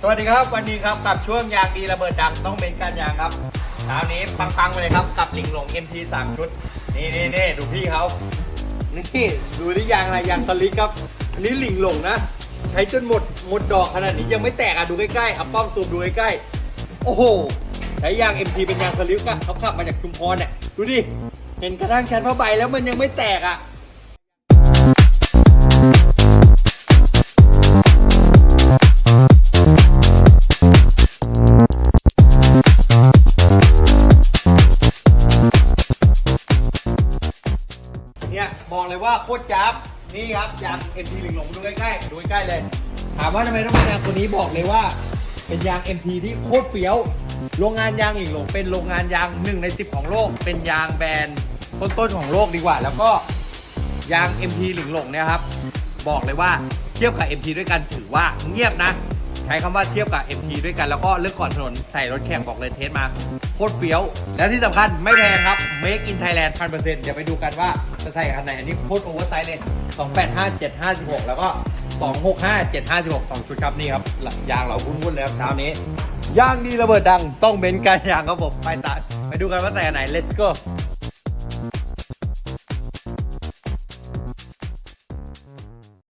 สวัสดีครับวันนี้ครับกับช่วงยางดีระเบิดดังต้องเป็นการยางครับเช้านี้ปังๆไปเลยครับกับลิงหลง MT 3 ชุด นี่นี่นี่ดูพี่เขานี่ดูที่ยางอะไรยางสลิกครับ อันนี้ลิงหลงนะ ใช้จนหมดหมดดอกขนาดนี้ยังไม่แตกอะดูใกล้ๆเอาป้องซูมดูใกล้ๆโอ้โหใช้ยาง MT เป็นยางสลิกอะเขาขับมาจากชุมพรเนี่ยดูดิเห็นกระทั่งชั้นผ้าใบแล้วมันยังไม่แตกอะ เนี่ยบอกเลยว่าโคตรจับนี่ครับยาง MT ลิงหลงดูใกล้ๆดูใกล้ๆเลย ถามว่าทำไมต้องเป็นยางตัวนี้บอกเลยว่า เป็นยาง MT ที่โคตรเฟี้ยว โรงงานยางหลิงหลงเป็นโรงงานยางหนึ่งในสิบของโลก เป็นยางแบรนด์ต้นๆของโลกดีกว่า แล้วก็ยาง MT หลิงหลงเนี่ยครับบอกเลยว่าเทียบกับ MT ด้วยกันถือว่าเงียบนะ ใช้คำว่าเทียบกับ MT ด้วยกันแล้วก็เรื่องก่อนถนนใส่รถแข่งบอกเลยเทสมาโคตรเฟี้ยว และที่สำคัญไม่แพงครับ Make in Thailand 1,000%เดี๋ยวไปดูกันว่าจะใส่อันไหน อันนี้โคตรโอเวอร์ไซส์เลย285 756 แล้วก็ 265 756 2 ชุดครับนี่ครับหลังยางเราวุ่นๆเลยครับเช้านี้ย่างดีระเบิดดังต้องเบนกันยางครับผมไปตาไปดูกันว่าใส่อันไหน let's go